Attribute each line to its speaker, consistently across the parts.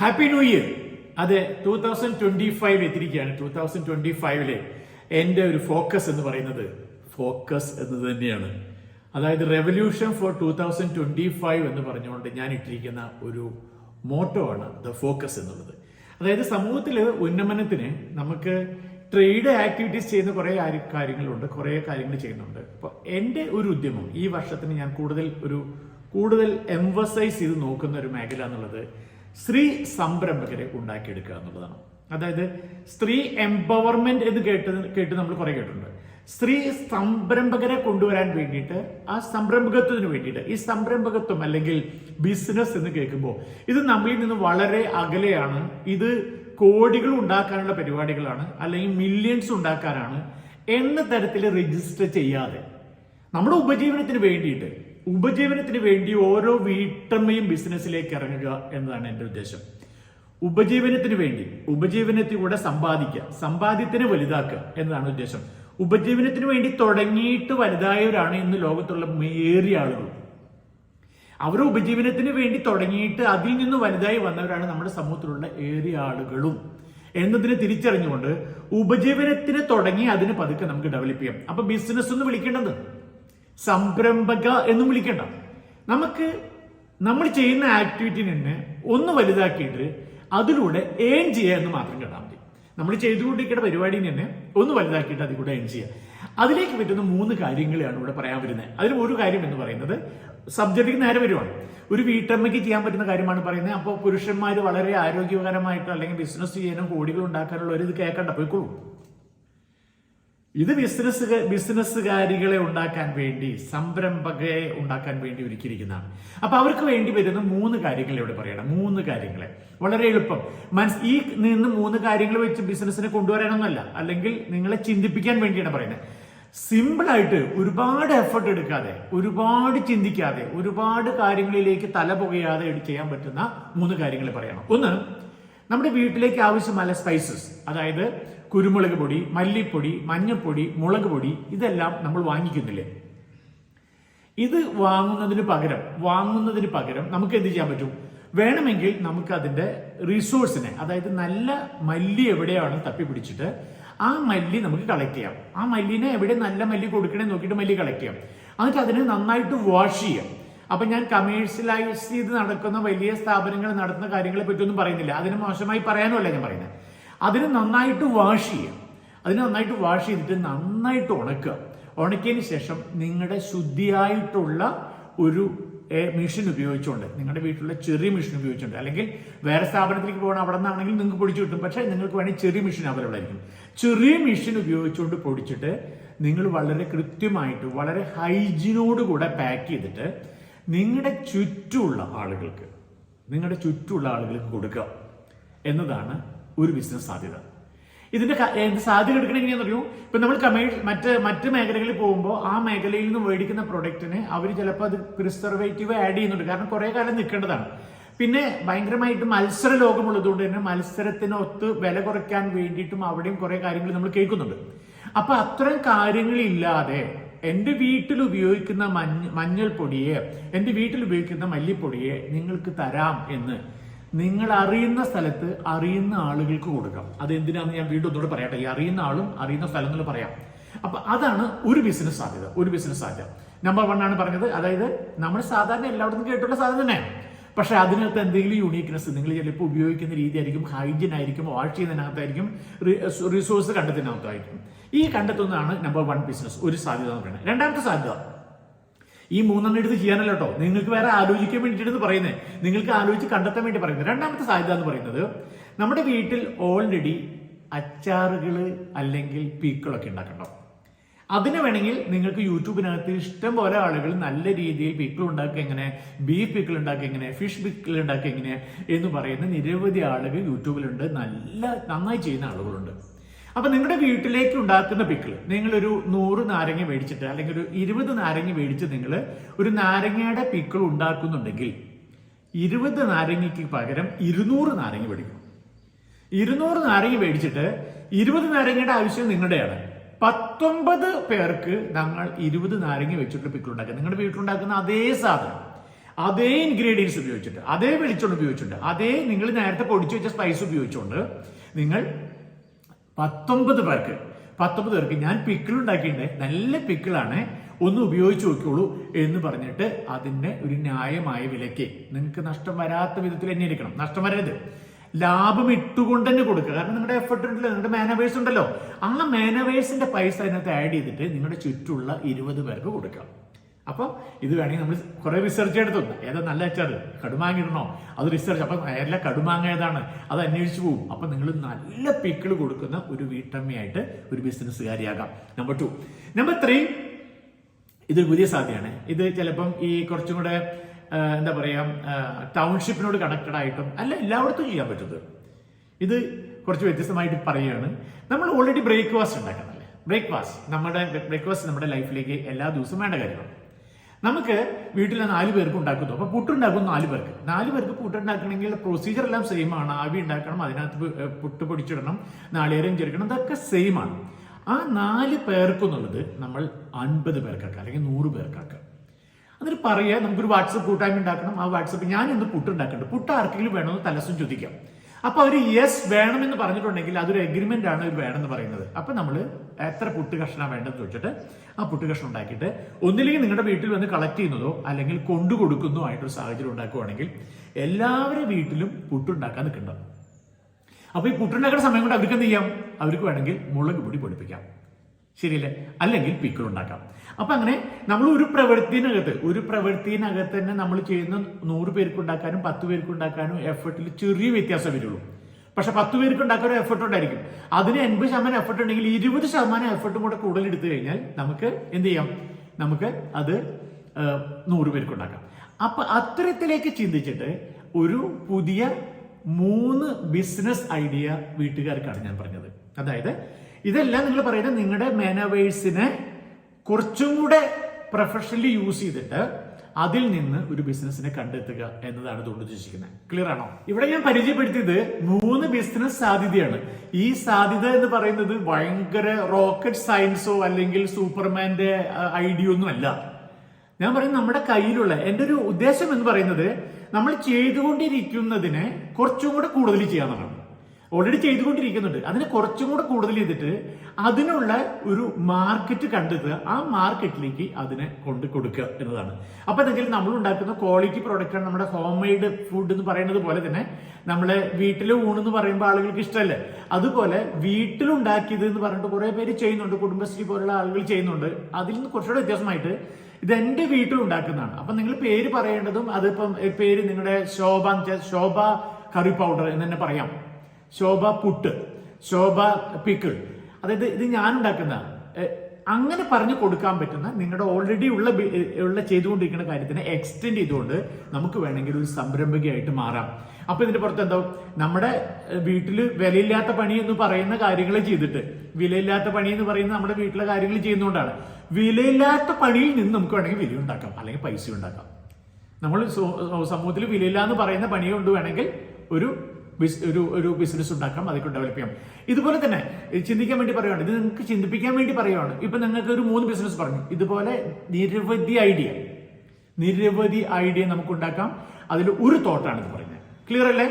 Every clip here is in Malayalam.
Speaker 1: ഹാപ്പി ന്യൂ ഇയർ അതെ ടൂ തൗസൻഡ് ട്വന്റി ഫൈവ് എത്തിരിക്കുകയാണ് ടൂ തൗസൻഡ് ട്വന്റി ഫൈവിലെ എന്റെ ഒരു ഫോക്കസ് എന്ന് പറയുന്നത് ഫോക്കസ് എന്ന് തന്നെയാണ്. അതായത് revolution for two thousand twenty five എന്ന് പറഞ്ഞുകൊണ്ട് ഞാൻ ഇട്ടിരിക്കുന്ന ഒരു മോട്ടോ ആണ് ദ ഫോക്കസ് എന്നുള്ളത്. അതായത് സമൂഹത്തിൽ ഉന്നമനത്തിന് നമുക്ക് ട്രേഡ് ആക്ടിവിറ്റീസ് ചെയ്യുന്ന കുറേ കാര്യങ്ങളുണ്ട് കുറേ കാര്യങ്ങൾ ചെയ്യുന്നുണ്ട്. അപ്പോൾ എന്റെ ഒരു ഉദ്യമം ഈ വർഷത്തിന് ഞാൻ കൂടുതൽ ഒരു കൂടുതൽ എംഫസൈസ് ചെയ്ത് നോക്കുന്ന ഒരു മേഖല എന്നുള്ളത് സ്ത്രീ സംരംഭകരെ ഉണ്ടാക്കിയെടുക്കുക എന്നുള്ളതാണ്. അതായത് സ്ത്രീ എംപവർമെന്റ് എന്ന് കേട്ട് കേട്ട് നമ്മൾ കുറെ കേട്ടിട്ടുണ്ട്. സ്ത്രീ സംരംഭകരെ കൊണ്ടുവരാൻ വേണ്ടിയിട്ട് ആ സംരംഭകത്വത്തിന് വേണ്ടിയിട്ട് ഈ സംരംഭകത്വം അല്ലെങ്കിൽ ബിസിനസ് എന്ന് കേൾക്കുമ്പോൾ ഇത് നമ്മളിൽ നിന്ന് വളരെ അകലെയാണ്. ഇത് കോടികൾ ഉണ്ടാക്കാനുള്ള പരിപാടികളാണ് അല്ലെങ്കിൽ മില്യൺസ് ഉണ്ടാക്കാനാണ് എന്ന തരത്തിൽ രജിസ്റ്റർ ചെയ്യാതെ നമ്മുടെ ഉപജീവനത്തിന് വേണ്ടിയിട്ട് ഉപജീവനത്തിന് വേണ്ടി ഓരോ വീട്ടമ്മയും ബിസിനസ്സിലേക്ക് ഇറങ്ങുക എന്നതാണ് എന്റെ ഉദ്ദേശം. ഉപജീവനത്തിന് വേണ്ടി ഉപജീവനത്തിലൂടെ സമ്പാദിക്കുക സമ്പാദ്യത്തിന് വലുതാക്കുക എന്നതാണ് ഉദ്ദേശം. ഉപജീവനത്തിന് വേണ്ടി തുടങ്ങിയിട്ട് വലുതായവരാണ് ഇന്ന് ലോകത്തുള്ള ഏറിയ ആളുകൾ. അവർ ഉപജീവനത്തിന് വേണ്ടി തുടങ്ങിയിട്ട് അതിൽ നിന്ന് വലുതായി വന്നവരാണ് നമ്മുടെ സമൂഹത്തിലുള്ള ഏറിയ ആളുകളും എന്നതിനെ തിരിച്ചറിഞ്ഞുകൊണ്ട് ഉപജീവനത്തിന് തുടങ്ങി അതിന് പതുക്കെ നമുക്ക് ഡെവലപ്പ് ചെയ്യാം. അപ്പൊ ബിസിനസ് എന്ന് വിളിക്കേണ്ടത് സംരംഭക എന്നും വിളിക്കണ്ട. നമുക്ക് നമ്മൾ ചെയ്യുന്ന ആക്ടിവിറ്റിനെ തന്നെ ഒന്ന് വലുതാക്കിയിട്ട് അതിലൂടെ ഏൺ ചെയ്യുക എന്ന് മാത്രം കേട്ടാൽ മതി. നമ്മൾ ചെയ്തുകൊണ്ടിരിക്കുന്ന പരിപാടി തന്നെ ഒന്ന് വലുതാക്കിയിട്ട് അതിൽ കൂടെ ഏൺ ചെയ്യുക. അതിലേക്ക് പറ്റുന്ന മൂന്ന് കാര്യങ്ങളെയാണ് ഇവിടെ പറയാൻ വരുന്നത്. അതിൽ ഒരു കാര്യം എന്ന് പറയുന്നത് സബ്ജക്റ്റിക്ക് നേരെ വരുവാണ്. ഒരു വീട്ടമ്മയ്ക്ക് ചെയ്യാൻ പറ്റുന്ന കാര്യമാണ് പറയുന്നത്. അപ്പോൾ പുരുഷന്മാർ വളരെ ആരോഗ്യകരമായിട്ട് അല്ലെങ്കിൽ ബിസിനസ് ചെയ്യാനും കോടികൾ ഉണ്ടാക്കാനുള്ള ഒരു ഇത് കേൾക്കണ്ട പോയിക്കോളൂ. ഇത് ബിസിനസ് ബിസിനസ്സുകാരികളെ ഉണ്ടാക്കാൻ വേണ്ടി സംരംഭകരെ ഉണ്ടാക്കാൻ വേണ്ടി ഒരുക്കിയിരിക്കുന്നതാണ്. അപ്പൊ അവർക്ക് വേണ്ടി വരുന്ന മൂന്ന് കാര്യങ്ങൾ ഇവിടെ പറയണം. മൂന്ന് കാര്യങ്ങളെ. വളരെ എളുപ്പം. മനസ് ഈ നിന്ന് മൂന്ന് കാര്യങ്ങൾ വെച്ച് ബിസിനസ്സിനെ കൊണ്ടുവരാനൊന്നല്ല അല്ലെങ്കിൽ നിങ്ങളെ ചിന്തിപ്പിക്കാൻ വേണ്ടിയാണ് പറയുന്നത്. സിമ്പിളായിട്ട് ഒരുപാട് എഫർട്ട് എടുക്കാതെ ഒരുപാട് ചിന്തിക്കാതെ ഒരുപാട് കാര്യങ്ങളിലേക്ക് തല പുകയാതെ ചെയ്യാൻ പറ്റുന്ന മൂന്ന് കാര്യങ്ങൾ പറയണം. ഒന്ന് നമ്മുടെ വീട്ടിലേക്ക് ആവശ്യമായ സ്പൈസസ് അതായത് കുരുമുളക് പൊടി മല്ലിപ്പൊടി മഞ്ഞൾപ്പൊടി മുളക് പൊടി ഇതെല്ലാം നമ്മൾ വാങ്ങിക്കുന്നില്ലേ? ഇത് വാങ്ങുന്നതിന് പകരം വാങ്ങുന്നതിന് പകരം നമുക്ക് എന്ത് ചെയ്യാൻ പറ്റും? വേണമെങ്കിൽ നമുക്ക് അതിന്റെ റിസോഴ്സിനെ അതായത് നല്ല മല്ലി എവിടെയാണ് തപ്പി പിടിച്ചിട്ട് ആ മല്ലി നമുക്ക് കളക്ട് ചെയ്യാം. ആ മല്ലിനെ എവിടെ നല്ല മല്ലി കൊടുക്കണേ നോക്കിയിട്ട് മല്ലി കളക്ട് ചെയ്യാം. എന്നിട്ട് അതിനെ നന്നായിട്ട് വാഷ് ചെയ്യാം. അപ്പൊ ഞാൻ കമേഴ്ഷ്യലൈസ് ചെയ്ത് നടക്കുന്ന വലിയ സ്ഥാപനങ്ങൾ നടത്തുന്ന കാര്യങ്ങളെ പറ്റിയൊന്നും പറയുന്നില്ല. അതിന് മോശമായി പറയാനുമല്ല ഞാൻ പറയുന്നത്. അതിന് നന്നായിട്ട് വാഷ് ചെയ്യുക. അതിന് നന്നായിട്ട് വാഷ് ചെയ്തിട്ട് നന്നായിട്ട് ഉണക്കുക. ഉണക്കിയതിന് ശേഷം നിങ്ങളുടെ ശുദ്ധിയായിട്ടുള്ള ഒരു മെഷീൻ ഉപയോഗിച്ചുകൊണ്ട് നിങ്ങളുടെ വീട്ടിലുള്ള ചെറിയ മെഷീൻ ഉപയോഗിച്ചുകൊണ്ട് അല്ലെങ്കിൽ വേറെ സ്ഥാപനത്തിലേക്ക് പോകണം അവിടെ നിന്നാണെങ്കിൽ നിങ്ങൾക്ക് പൊടിച്ചു കിട്ടും. പക്ഷേ നിങ്ങൾക്ക് വേണമെങ്കിൽ ചെറിയ മെഷീൻ അവൈലബിൾ ആയിരിക്കും. ചെറിയ മെഷീൻ ഉപയോഗിച്ചുകൊണ്ട് പൊടിച്ചിട്ട് നിങ്ങൾ വളരെ കൃത്യമായിട്ട് വളരെ ഹൈജീനോട് കൂടെ പാക്ക് ചെയ്തിട്ട് നിങ്ങളുടെ ചുറ്റുമുള്ള ആളുകൾക്ക് നിങ്ങളുടെ ചുറ്റുമുള്ള ആളുകൾക്ക് കൊടുക്കുക. എന്നതാണ് ഒരു ബിസിനസ് സാധ്യത. ഇതിന്റെ സാധ്യത എടുക്കണ എങ്ങനെയാണെന്ന് അറിയോ? ഇപ്പൊ നമ്മൾ കമേഴ്സ് മറ്റ് മറ്റ് മേഖലകളിൽ പോകുമ്പോൾ ആ മേഖലയിൽ നിന്ന് മേടിക്കുന്ന പ്രൊഡക്റ്റിന് അവർ ചിലപ്പോൾ അത് പ്രിസർവേറ്റീവ് ആഡ് ചെയ്യുന്നുണ്ട്. കാരണം കുറെ കാലം നിൽക്കേണ്ടതാണ്. പിന്നെ ഭയങ്കരമായിട്ട് മത്സര ലോകമുള്ളതുകൊണ്ട് തന്നെ മത്സരത്തിനൊത്ത് വില കുറയ്ക്കാൻ വേണ്ടിയിട്ടും അവിടെയും കുറെ കാര്യങ്ങൾ നമ്മൾ കേൾക്കുന്നുണ്ട്. അപ്പൊ അത്തരം കാര്യങ്ങളില്ലാതെ എന്റെ വീട്ടിൽ ഉപയോഗിക്കുന്ന മഞ്ഞ മഞ്ഞൾപ്പൊടിയെ എന്റെ വീട്ടിൽ ഉപയോഗിക്കുന്ന മല്ലിപ്പൊടിയെ നിങ്ങൾക്ക് തരാം എന്ന് നിങ്ങൾ അറിയുന്ന സ്ഥലത്ത് അറിയുന്ന ആളുകൾക്ക് കൊടുക്കാം. അത് എന്തിനാന്ന് ഞാൻ വീണ്ടും ഒന്നുകൂടെ പറയട്ടെ ഈ അറിയുന്ന ആളും അറിയുന്ന സ്ഥലം സ്ഥലങ്ങളിൽ പറയാം. അപ്പൊ അതാണ് ഒരു ബിസിനസ് സാധ്യത ഒരു ബിസിനസ് സാധ്യത. നമ്പർ വൺ ആണ് പറഞ്ഞത് അതായത് നമ്മൾ സാധാരണ എല്ലായിടത്തും കേട്ടുള്ള സാധനം തന്നെ. പക്ഷെ അതിനകത്ത് എന്തെങ്കിലും യൂണീക്നെസ് നിങ്ങൾ ചിലപ്പോൾ ഉപയോഗിക്കുന്ന രീതി ആയിരിക്കും ഹൈജീൻ ആയിരിക്കും വാഷ് ചെയ്യുന്നതിനകത്തായിരിക്കും റിസോഴ്സ് കണ്ടെത്തുന്നതിനകത്തായിരിക്കും. ഈ കണ്ടെത്തുന്നതാണ് നമ്പർ വൺ ബിസിനസ് ഒരു സാധ്യത എന്ന് പറയുന്നത്. രണ്ടാമത്തെ സാധ്യത ഈ മൂന്നെണ്ണം എടുത്ത് ചെയ്യാനല്ല കേട്ടോ. നിങ്ങൾക്ക് വേറെ ആലോചിക്കാൻ വേണ്ടിയിട്ട് പറയുന്നത് നിങ്ങൾക്ക് ആലോചിച്ച് കണ്ടെത്താൻ വേണ്ടി പറയുന്നത്. രണ്ടാമത്തെ സാധ്യത എന്ന് പറയുന്നത് നമ്മുടെ വീട്ടിൽ ഓൾറെഡി അച്ചാറുകൾ അല്ലെങ്കിൽ പീക്കളൊക്കെ ഉണ്ടാക്കണ്ടോ? അതിന് വേണമെങ്കിൽ നിങ്ങൾക്ക് യൂട്യൂബിനകത്ത് ഇഷ്ടം പോലെ ആളുകൾ നല്ല രീതിയിൽ പിക്കിൾ ഉണ്ടാക്കുക എങ്ങനെ ബീഫ് പിക്കിൾ ഉണ്ടാക്കുക എങ്ങനെ ഫിഷ് പിക്കിൾ ഉണ്ടാക്കുക എങ്ങനെ എന്ന് പറയുന്ന നിരവധി ആളുകൾ യൂട്യൂബിലുണ്ട്. നല്ല നന്നായി ചെയ്യുന്ന ആളുകളുണ്ട്. അപ്പൊ നിങ്ങളുടെ വീട്ടിലേക്ക് ഉണ്ടാക്കുന്ന പിക്കിൾ നിങ്ങളൊരു നൂറ് നാരങ്ങ മേടിച്ചിട്ട് അല്ലെങ്കിൽ ഒരു ഇരുപത് നാരങ്ങ മേടിച്ച് നിങ്ങൾ ഒരു നാരങ്ങയുടെ പിക്കിൾ ഉണ്ടാക്കുന്നുണ്ടെങ്കിൽ ഇരുപത് നാരങ്ങയ്ക്ക് പകരം ഇരുന്നൂറ് നാരങ്ങ മേടിക്കും ഇരുന്നൂറ് നാരങ്ങ മേടിച്ചിട്ട് ഇരുപത് നാരങ്ങയുടെ ആവശ്യം നിങ്ങളുടെയാണ്. പത്തൊമ്പത് പേർക്ക് ഞങ്ങൾ ഇരുപത് നാരങ്ങ വെച്ചിട്ട് പിക്കിൾ ഉണ്ടാക്കുക. നിങ്ങളുടെ വീട്ടിലുണ്ടാക്കുന്ന അതേ സാധനം അതേ ഇൻഗ്രീഡിയൻസ് ഉപയോഗിച്ചിട്ട് അതേ വെളിച്ചെണ്ണ ഉപയോഗിച്ചിട്ടുണ്ട് അതേ നിങ്ങൾ നേരത്തെ പൊടിച്ചു വെച്ച സ്പൈസ് ഉപയോഗിച്ചുകൊണ്ട് നിങ്ങൾ പത്തൊമ്പത് പേർക്ക്. പത്തൊമ്പത് പേർക്ക്. ഞാൻ പിക്കിൾ ഉണ്ടാക്കിയിട്ടുണ്ട്. നല്ല പിക്കിളാണ് ഒന്ന് ഉപയോഗിച്ച് നോക്കിയോളൂ എന്ന് പറഞ്ഞിട്ട് അതിന്റെ ഒരു ന്യായമായ വിലയ്ക്ക്. നിങ്ങൾക്ക് നഷ്ടം വരാത്ത വിധത്തിൽ തന്നെ ഇരിക്കണം നഷ്ടം വരരുത്. ലാഭം ഇട്ടുകൊണ്ട് തന്നെ കൊടുക്കുക. കാരണം നിങ്ങളുടെ എഫർട്ട് ഉണ്ടല്ലോ. നിങ്ങളുടെ മാനവേഴ്സ് ഉണ്ടല്ലോ. ആ മാനവേഴ്സിന്റെ പൈസ അതിനകത്ത് ആഡ് ചെയ്തിട്ട് നിങ്ങളുടെ ചുറ്റുള്ള ഇരുപത് പേർക്ക് കൊടുക്കാം. അപ്പൊ ഇത് വേണമെങ്കിൽ നമ്മൾ കുറേ റിസർച്ച് എടുത്തു ഏതാ നല്ല അച്ചാർ കടുമാങ്ങ ഇടണോ? അത് റിസർച്ച് അപ്പൊ എല്ലാ കടുമാങ്ങ ഏതാണ്? അത് അന്വേഷിച്ചു പോകും. അപ്പൊ നിങ്ങൾ നല്ല പിക്കിൾ കൊടുക്കുന്ന ഒരു വീട്ടമ്മയായിട്ട് ഒരു ബിസിനസ്സുകാരിയാകാം നമ്പർ ടു നമ്പർ ത്രീ ഇതൊരു പുതിയ സാധ്യതയാണ്. ഇത് ചിലപ്പം ഈ കുറച്ചും കൂടെ എന്താ പറയാ ടൗൺഷിപ്പിനോട് കണക്റ്റഡ് ആയിട്ടും അല്ല എല്ലായിടത്തും ചെയ്യാൻ പറ്റുന്നത്. ഇത് കുറച്ച് വ്യത്യസ്തമായിട്ട് പറയുകയാണ്. നമ്മൾ ഓൾറെഡി ബ്രേക്ക്ഫാസ്റ്റ് ഉണ്ടാക്കണമല്ലേ ബ്രേക്ക്ഫാസ്റ്റ് നമ്മുടെ ബ്രേക്ക്ഫാസ്റ്റ് നമ്മുടെ ലൈഫിലേക്ക് എല്ലാ ദിവസവും വേണ്ട കാര്യമാണ്. നമുക്ക് വീട്ടിൽ നാല് പേർക്ക് ഉണ്ടാക്കുന്നു. അപ്പൊ പുട്ടുണ്ടാക്കും നാല് പേർക്ക്. നാല് പേർക്ക് പുട്ടുണ്ടാക്കണമെങ്കിൽ പ്രൊസീജിയർ എല്ലാം സെയിം ആണ്. ആവി ഉണ്ടാക്കണം അതിനകത്ത് പുട്ട് പൊടിച്ചിടണം നാളികേരം ചേർക്കണം ഇതൊക്കെ സെയിം ആണ്. ആ നാല് പേർക്കെന്നുള്ളത് നമ്മൾ അൻപത് പേർക്കാക്കാം അല്ലെങ്കിൽ നൂറ് പേർക്കാക്കാം. എന്നിട്ട് പറയാ നമുക്കൊരു വാട്സപ്പ് കൂട്ടായ്മ ഉണ്ടാക്കണം. ആ വാട്സപ്പ് ഞാൻ ഇന്ന് പുട്ട് ഉണ്ടാക്കുന്നുണ്ട് പുട്ട് ആർക്കെങ്കിലും വേണമെന്ന് തലസും ചോദിക്കാം. അപ്പൊ അവർ യെസ് വേണമെന്ന് പറഞ്ഞിട്ടുണ്ടെങ്കിൽ അതൊരു എഗ്രിമെന്റ് ആണ് അവർ വേണമെന്ന് പറയുന്നത്. അപ്പൊ നമ്മൾ എത്ര പുട്ട് കഷ്ണം വേണ്ടെന്ന് ചോദിച്ചിട്ട് ആ പുട്ട് കഷ്ണം ഉണ്ടാക്കിയിട്ട് ഒന്നില്ലെങ്കിൽ നിങ്ങളുടെ വീട്ടിൽ വന്ന് കളക്ട് ചെയ്യുന്നതോ അല്ലെങ്കിൽ കൊണ്ടു കൊടുക്കുന്നതോ ആയിട്ടൊരു സാഹചര്യം ഉണ്ടാക്കുകയാണെങ്കിൽ എല്ലാവരുടെ വീട്ടിലും പുട്ടുണ്ടാക്കാൻ നിൽക്കുന്നുണ്ടാവും അപ്പോൾ ഈ പുട്ടുണ്ടാക്കുന്ന സമയം കൊണ്ട് അവർക്ക് എന്ത് ചെയ്യാം? അവർക്ക് വേണമെങ്കിൽ മുളക് പൊടി പൊടിപ്പിക്കാം. ശരിയല്ലേ? അല്ലെങ്കിൽ പിക്കിൾ ഉണ്ടാക്കാം. അപ്പൊ അങ്ങനെ നമ്മൾ ഒരു പ്രവൃത്തിനകത്ത് ഒരു പ്രവൃത്തിനകത്ത് തന്നെ നമ്മൾ ചെയ്യുന്ന നൂറ് പേർക്ക് ഉണ്ടാക്കാനും പത്ത് പേർക്ക് ഉണ്ടാക്കാനും എഫേർട്ടിൽ ചെറിയ വ്യത്യാസം വരുള്ളൂ. പക്ഷെ പത്ത് പേർക്ക് ഉണ്ടാക്കാൻ ഒരു എഫർട്ട് ഉണ്ടായിരിക്കും. അതിന് എൺപത് ശതമാനം എഫർട്ട് ഉണ്ടെങ്കിൽ ഇരുപത് ശതമാനം എഫർട്ടും കൂടെ കൂടുതൽ എടുത്തു കഴിഞ്ഞാൽ നമുക്ക് എന്ത് ചെയ്യാം? നമുക്ക് അത് നൂറ് പേർക്ക് ഉണ്ടാക്കാം. അപ്പൊ അത്തരത്തിലേക്ക് ചിന്തിച്ചിട്ട് ഒരു പുതിയ മൂന്ന് ബിസിനസ് ഐഡിയ വീട്ടുകാർക്കാണ് ഞാൻ പറഞ്ഞത്. അതായത് ഇതെല്ലാം നിങ്ങൾ പറയുന്നത് നിങ്ങളുടെ മാനവേഴ്സിനെ കുറച്ചും കൂടെ പ്രൊഫഷണലി യൂസ് ചെയ്തിട്ട് അതിൽ നിന്ന് ഒരു ബിസിനസ്സിനെ കണ്ടെത്തുക എന്നതാണ് ഇതുകൊണ്ട് ഉദ്ദേശിക്കുന്നത്. ക്ലിയർ ആണോ? ഇവിടെ ഞാൻ പരിചയപ്പെടുത്തിയത് മൂന്ന് ബിസിനസ് സാധ്യതയാണ്. ഈ സാധ്യത എന്ന് പറയുന്നത് ഭയങ്കര റോക്കറ്റ് സയൻസോ അല്ലെങ്കിൽ സൂപ്പർമാന്റെ ഐഡിയ ഒന്നും അല്ല. ഞാൻ പറയുന്നത് നമ്മുടെ കയ്യിലുള്ള എന്റെ ഒരു ഉദ്ദേശം എന്ന് പറയുന്നത് നമ്മൾ ചെയ്തുകൊണ്ടിരിക്കുന്നതിനെ കുറച്ചും കൂടെ കൂടുതൽ ചെയ്യാന്നുള്ളതാണ്. ഓൾറെഡി ചെയ്തുകൊണ്ടിരിക്കുന്നുണ്ട്. അതിനെ കുറച്ചും കൂടെ കൂടുതൽ ചെയ്തിട്ട് അതിനുള്ള ഒരു മാർക്കറ്റ് കണ്ടെത്തുക. ആ മാർക്കറ്റിലേക്ക് അതിനെ കൊണ്ട് കൊടുക്കുക എന്നതാണ്. അപ്പൊ എന്തെങ്കിലും നമ്മൾ ഉണ്ടാക്കുന്ന ക്വാളിറ്റി പ്രോഡക്റ്റ് ആണ് നമ്മുടെ ഹോം മെയ്ഡ് ഫുഡ് എന്ന് പറയുന്നത് പോലെ തന്നെ നമ്മളെ വീട്ടിലെ ഊണെന്ന് പറയുമ്പോൾ ആളുകൾക്ക് ഇഷ്ടമല്ലേ? അതുപോലെ വീട്ടിലുണ്ടാക്കിയത് എന്ന് പറഞ്ഞിട്ട് കുറെ പേര് ചെയ്യുന്നുണ്ട്. കുടുംബശ്രീ പോലുള്ള ആളുകൾ ചെയ്യുന്നുണ്ട്. അതിൽ നിന്ന് കുറച്ചുകൂടെ വ്യത്യാസമായിട്ട് ഇത് എന്റെ വീട്ടിൽ ഉണ്ടാക്കുന്നതാണ്. അപ്പൊ നിങ്ങൾ പേര് പറയേണ്ടതും അതിപ്പം പേര് നിങ്ങളുടെ ശോഭ ശോഭ കറി പൗഡർ എന്ന് തന്നെ പറയാം. ശോഭ പുട്ട് ശോഭ പിക്കിൾ അതായത് ഇത് ഞാൻ ഉണ്ടാക്കുന്ന അങ്ങനെ പറഞ്ഞു കൊടുക്കാൻ പറ്റുന്ന നിങ്ങളുടെ ഓൾറെഡി ഉള്ള ഉള്ള ചെയ്തുകൊണ്ടിരിക്കുന്ന കാര്യത്തിനെ എക്സ്റ്റെൻഡ് ചെയ്തുകൊണ്ട് നമുക്ക് വേണമെങ്കിൽ ഒരു സംരംഭകയായിട്ട് മാറാം. അപ്പൊ ഇതിന്റെ പുറത്ത് എന്താ നമ്മുടെ വീട്ടിൽ വിലയില്ലാത്ത പണി എന്ന് പറയുന്ന കാര്യങ്ങൾ ചെയ്തിട്ട് വിലയില്ലാത്ത പണി എന്ന് പറയുന്ന നമ്മുടെ വീട്ടിലെ കാര്യങ്ങൾ ചെയ്യുന്നതുകൊണ്ടാണ്. വിലയില്ലാത്ത പണിയിൽ നിന്ന് നമുക്ക് വേണമെങ്കിൽ വില ഉണ്ടാക്കാം അല്ലെങ്കിൽ പൈസ ഉണ്ടാക്കാം. നമ്മൾ സമൂഹത്തിൽ വിലയില്ല എന്ന് പറയുന്ന പണി കൊണ്ട് വേണമെങ്കിൽ ഒരു ഒരു ഒരു ബിസിനസ് ഉണ്ടാക്കാം അതൊക്കെ ഡെവലപ്പ് ചെയ്യാം. ഇതുപോലെ തന്നെ ചിന്തിക്കാൻ വേണ്ടി പറയുകയാണ് ഇത് നിങ്ങൾക്ക് ചിന്തിപ്പിക്കാൻ വേണ്ടി പറയുകയാണ് ഇപ്പൊ നിങ്ങൾക്ക് ഒരു മൂന്ന് ബിസിനസ് പറഞ്ഞു. ഇതുപോലെ നിരവധി ഐഡിയ നിരവധി ഐഡിയ നമുക്ക് ഉണ്ടാക്കാം അതിൽ ഒരു തോട്ടാണ് ഇത് പറയുന്നത്. ക്ലിയർ അല്ലേ?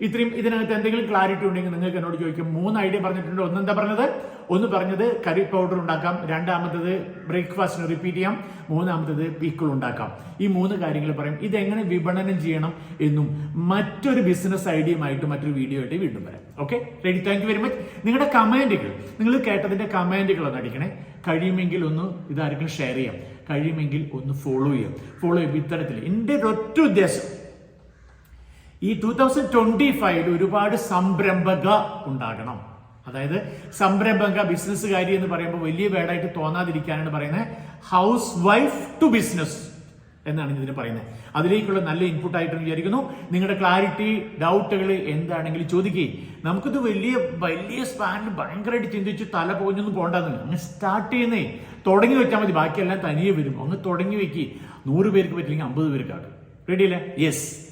Speaker 1: ഇത്രയും ഇതിനകത്ത് എന്തെങ്കിലും ക്ലാരിറ്റി ഉണ്ടെങ്കിൽ നിങ്ങൾക്ക് എന്നോട് ചോദിക്കും. മൂന്ന് ഐഡിയ പറഞ്ഞിട്ടുണ്ട്. ഒന്ന് എന്താ പറഞ്ഞത്? ഒന്ന് പറഞ്ഞത് കറി പൗഡർ ഉണ്ടാക്കാം. രണ്ടാമത്തത് ബ്രേക്ക്ഫാസ്റ്റിന് റിപ്പീറ്റ് ചെയ്യാം. മൂന്നാമത്തത് പീക്കിൾ ഉണ്ടാക്കാം. ഈ മൂന്ന് കാര്യങ്ങൾ പറയും. ഇതെങ്ങനെ വിപണനം ചെയ്യണം എന്നും മറ്റൊരു ബിസിനസ് ഐഡിയയുമായിട്ട് മറ്റൊരു വീഡിയോ ആയിട്ട് വീണ്ടും വരാം. Okay ready thank you very much നിങ്ങളുടെ കമന്റുകൾ നിങ്ങൾ കേട്ടതിന്റെ കമന്റുകൾ ഒന്ന് അടിക്കണേ. കഴിയുമെങ്കിൽ ഒന്ന് ഇതാർക്കും ഷെയർ ചെയ്യാം. കഴിയുമെങ്കിൽ ഒന്ന് ഫോളോ ചെയ്യാം. ഫോളോ ചെയ്യും ഇത്തരത്തിൽ. എന്റെ ഒറ്റ ഉദ്ദേശം. ഈ ടൂ തൗസൻഡ് ട്വന്റി ഫൈവിൽ ഒരുപാട് സംരംഭക ഉണ്ടാകണം. അതായത് സംരംഭക ബിസിനസ്സുകാരി എന്ന് പറയുമ്പോൾ വലിയ വേടായിട്ട് തോന്നാതിരിക്കാനാണ് പറയുന്നത് ഹൗസ് വൈഫ് ടു ബിസിനസ് എന്നാണ് ഇതിന് പറയുന്നത്. അതിലേക്കുള്ള നല്ല ഇൻപുട്ട് ആയിട്ട് വിചാരിക്കുന്നു. നിങ്ങളുടെ ക്ലാരിറ്റി ഡൗട്ടുകൾ എന്താണെങ്കിലും ചോദിക്കുകയും നമുക്കിത് വലിയ വലിയ സ്പാനിൽ ഭയങ്കരമായിട്ട് ചിന്തിച്ച് തല പോഞ്ഞൊന്നും പോകണ്ടെന്ന് അങ്ങ് സ്റ്റാർട്ട് ചെയ്യുന്നേ. തുടങ്ങി വെച്ചാൽ മതി. ബാക്കിയെല്ലാം തനിയെ വരും. അങ്ങ് തുടങ്ങി വെക്കി. നൂറ് പേർക്ക് പറ്റില്ലെങ്കിൽ അമ്പത് പേർക്കാണ്. റെഡിയല്ലേ യെസ്